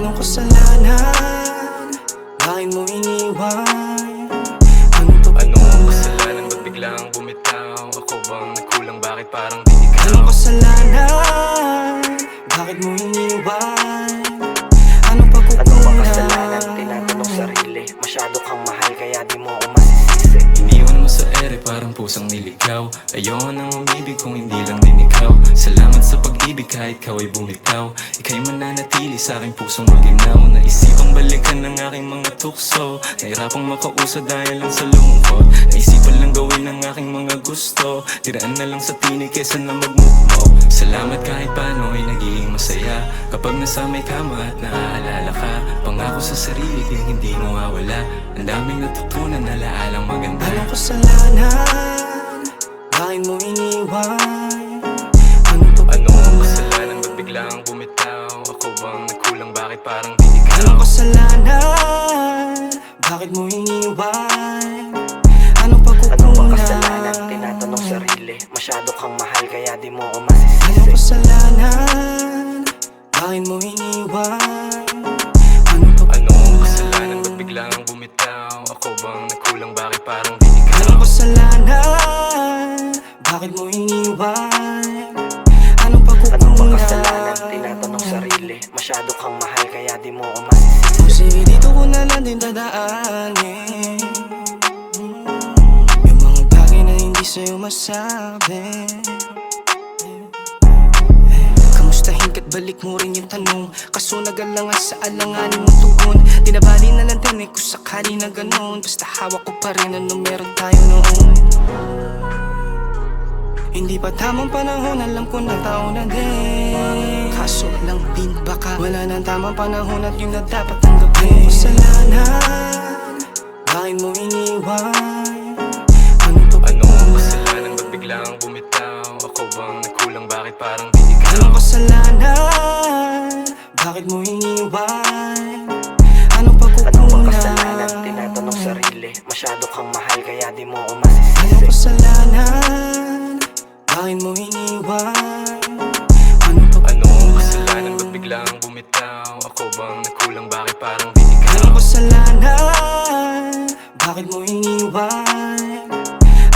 Anong kasalanan? Bakit mo iniwan? Anong Anong pagkukulang? kasalanan? Ba't biglang bumitaw? Ako bang nagkulang? Bakit parang di ikaw? Anong kasalanan? Bakit mo iniwan? Pusang niligaw. Ayoko nang umibig kung hindi lang din ikaw. Salamat sa pag-ibig kahit ikaw ay bumitaw. Ika'y mananatili sa aking pusong maginaw. Naisipang balikan ng aking mga tukso. Nahirapang makausad dahil lang sa lungkot. Naisipan lang gawin ang aking mga gusto. Tiraan na lang sa tinig kesa na magmukmo Salamat kahit paano ay nagiging masaya. Kapag nasa may kama at naaalala ka Pangako sa sarili kung hindi mawawala. Ang daming natutunan na laalang maganda. Anong kasalanan? Bakit mo iniwan? Anong Anong pagkukulang? kasalanan? Ba't biglang bumitaw? Ako bang nagkulang? Bakit parang di ikaw? Anong kasalanan? Bakit mo iniwan? Ano ba pagkukulang? kasalanan? Tinatanong sarili Masyado kang mahal kaya di mo ako Anong masisisi kasalanan? Bakit mo iniwan? Anong Ano pagkukulang? kasalanan? Tinatanong sarili? Masyado kang mahal kaya di mo ako masisisi. O sige dito ko na lang din dadaanin. Yung mga bagay na hindi sa'yo masabi. Kamustahin ka't balik mo rin yung tanong? Kaso nagalangan sa alanganin mong tugon. Di na bali na lang din eh kung sakali na ganon. Basta hawak ko pa rin ano meron tayo noon Hindi pa tamang panahon, alam ko na tao na din Kaso lang din baka Wala nang tamang panahon at yun na dapat tanggapin Kasalanan, bakit mo iniwan? Anong Anong pagkukulang? kasalanan? Ba't biglang bumitaw? Ako bang nagkulang? Bakit parang di ikaw? Anong kasalanan, bakit mo iniwan? Anong Ano ba pagkukulang? kasalanan? Tinatanong sarili Masyado kang mahal kaya di mo ako Anong masisisi kasalanan, bakit mo iniwan? Anong Anong pagkukulang? kasalanan? Ba't biglang bumitaw? Ako bang nagkulang? Bakit parang di ikaw? Anong kasalanan? Bakit mo iniwan?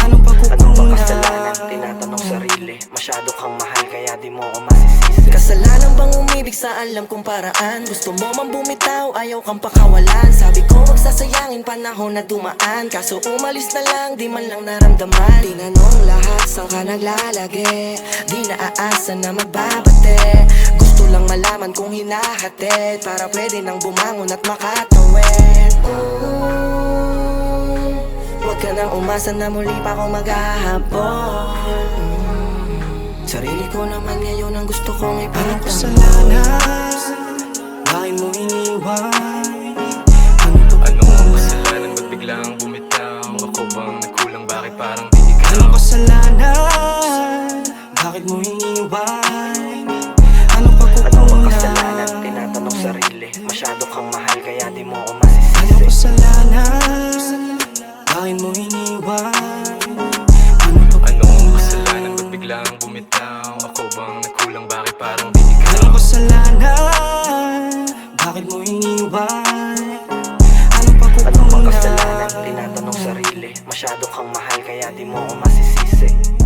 Anong Ano ba pagkukulang? kasalanan? Tinatanong sarili Masyado kang mahal kaya di mo ako masisisi Kasalanan bang umibig sa alam kong paraan Gusto mo man bumitaw, ayaw kang pakawalan Sabi ko wag sasayangin panahon na dumaan Kaso umalis na lang, di man lang naramdaman Tinanong lahat, saan ka naglalagi Di naaasa na magbabate Gusto lang malaman kung hinahatid Para pwede nang bumangon at makatawid Mm, Huwag ka nang umasa na muli pa ako maghahabol Mm, Sarili ko naman ngayon ang gusto kong Anong ipagtanggol kasalanan? Bakit mo iniwan? akong mahal kaya di mo ako masisisi.